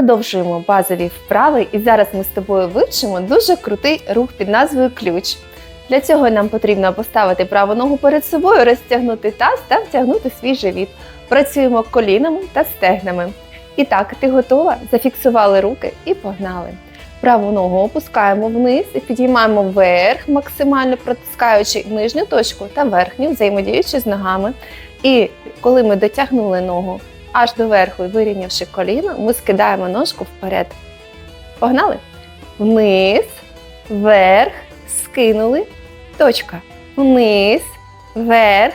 Продовжуємо базові вправи, і зараз ми з тобою вивчимо дуже крутий рух під назвою ключ. Для цього нам потрібно поставити праву ногу перед собою, розтягнути таз та втягнути свій живіт. Працюємо колінами та стегнами. І так, ти готова? Зафіксували руки і погнали. Праву ногу опускаємо вниз і підіймаємо вверх, максимально протискаючи нижню точку та верхню, взаємодіючи з ногами. І коли ми дотягнули ногу аж до верху вирівнявши коліно, ми скидаємо ножку вперед. Погнали? Вниз, вверх, скинули, точка. Вниз, вверх,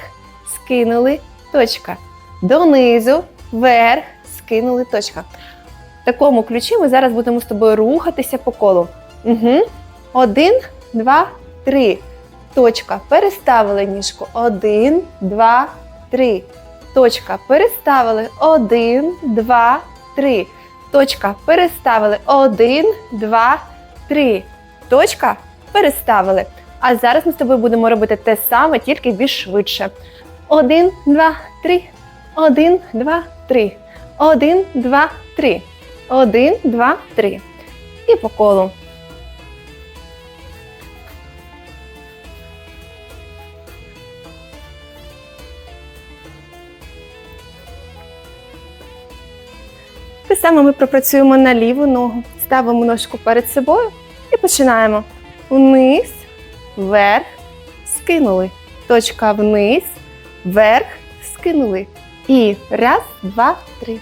скинули, точка. Донизу, вверх, скинули, точка. В такому ключі ми зараз будемо з тобою рухатися по колу. Угу. Один, два, три. Точка. Переставили ніжку. Один, два, три. Точка. Переставили. Один, два, три. Точка. Переставили. Один, два, три. Точка. Переставили. А зараз ми з тобою будемо робити те саме, тільки більш швидше. Один, два, три. Один, два, три. Один, два, три. Один, два, три. І по колу. Те саме ми пропрацюємо на ліву ногу. Ставимо ножку перед собою і починаємо. Вниз, вверх, скинули. Точка вниз, вверх, скинули. І раз, два, три.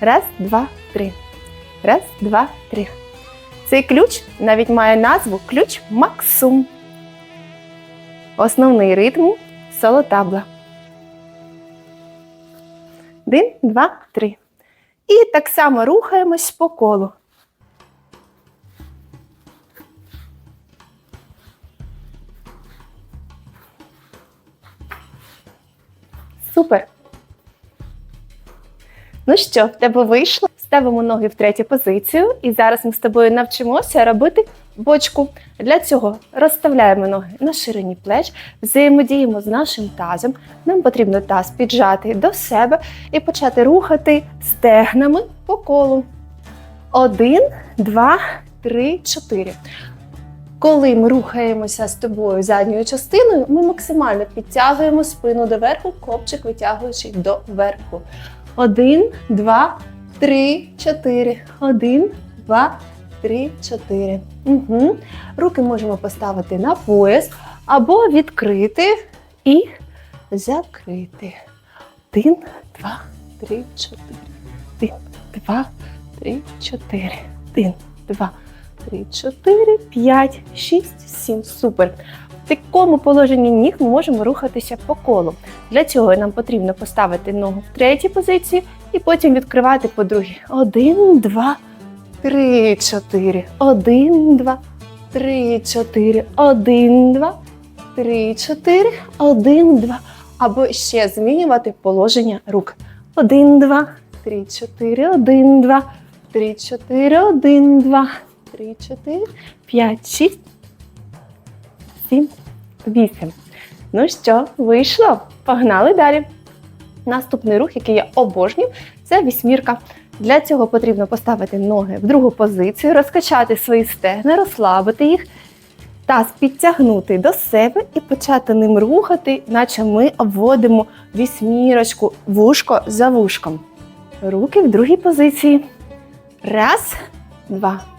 Раз, два, три. Раз, два, три. Цей ключ навіть має назву ключ Максум. Основний ритм солотабла. Один, два, три. І так само рухаємось по колу. Супер! Ну що, в тебе вийшло? Ставимо ноги в третю позицію, і зараз ми з тобою навчимося робити бочку. Для цього розставляємо ноги на ширині плеч, взаємодіємо з нашим тазом. Нам потрібно таз піджати до себе і почати рухати стегнами по колу. Один, два, три, чотири. Коли ми рухаємося з тобою задньою частиною, ми максимально підтягуємо спину доверху, копчик витягуючи до верху. Один, два, три, чотири. Один, два, три, чотири. Угу. Руки можемо поставити на пояс або відкрити і закрити. Один, два, три, чотири. Один, два, три, чотири. Один, два, три, чотири, п'ять, шість, сім. Супер. В такому положенні ніг ми можемо рухатися по колу. Для цього нам потрібно поставити ногу в третій позиції і потім відкривати по другій. Один, два, три, чотири. Один, два, три, чотири. Один, два, три, чотири. Один, два. Або ще змінювати положення рук. Один, два, три, чотири. Один, два, три, чотири. Один, два, три, чотири, п'ять, шість. Сім, вісім. Ну що, вийшло? Погнали далі. Наступний рух, який я обожнюю, це вісьмірка. Для цього потрібно поставити ноги в другу позицію, розкачати свої стегна, розслабити їх, таз підтягнути до себе і почати ним рухати, наче ми обводимо вісьмірочку вушко за вушком. Руки в другій позиції. Раз, два.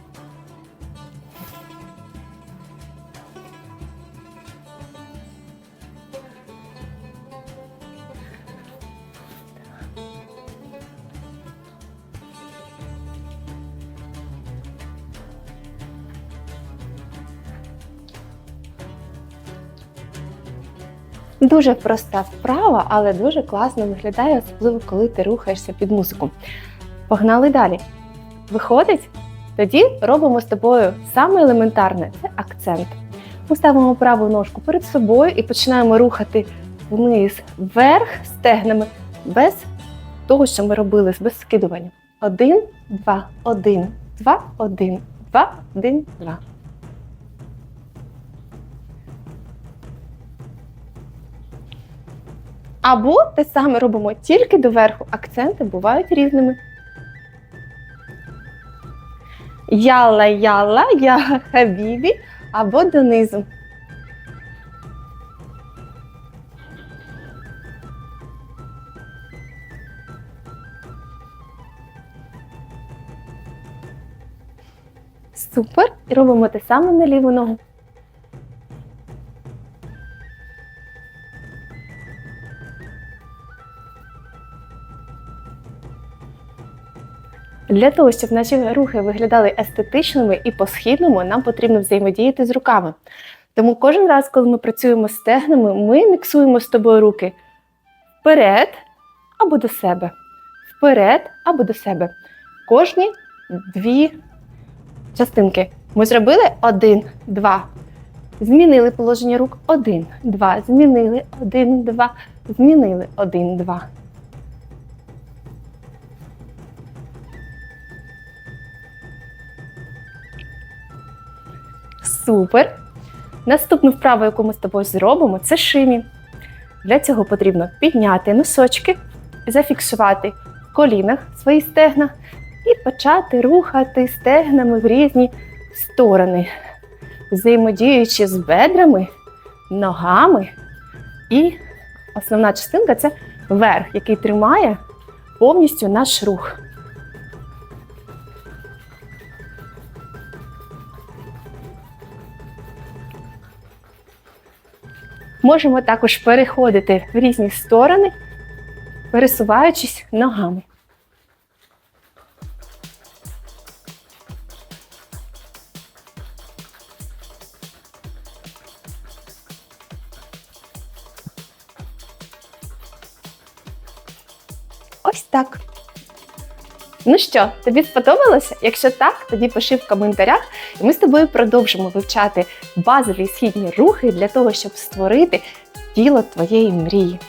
Дуже проста вправа, але дуже класно виглядає, особливо коли ти рухаєшся під музику. Погнали далі. Виходить? Тоді робимо з тобою саме елементарне це акцент. Ми ставимо праву ножку перед собою і починаємо рухати вниз, вверх стегнами, без того, що ми робили, без скидування. Один, два, один, два, один, два, один, два. Або те саме робимо тільки доверху. Акценти бувають різними. Яла, яла, я хабібі або донизу. Супер. І робимо те саме на ліву ногу. Для того, щоб наші рухи виглядали естетичними і по-східному, нам потрібно взаємодіяти з руками. Тому кожен раз, коли ми працюємо з стегнами, ми міксуємо з тобою руки вперед або до себе. Вперед або до себе. Кожні дві частинки. Ми зробили один, два. Змінили положення рук. Один, два. Змінили один, два. Змінили один, два. Супер. Наступну вправу, яку ми з тобою зробимо, це шимі. Для цього потрібно підняти носочки, зафіксувати в колінах свої стегна і почати рухати стегнами в різні сторони, взаємодіючи з бедрами, ногами. І основна частинка це верх, який тримає повністю наш рух. Можемо також переходити в різні сторони, пересуваючись ногами. Ось так. Ну що, тобі сподобалося? Якщо так, тоді пиши в коментарях, і ми з тобою продовжимо вивчати базові східні рухи для того, щоб створити тіло твоєї мрії.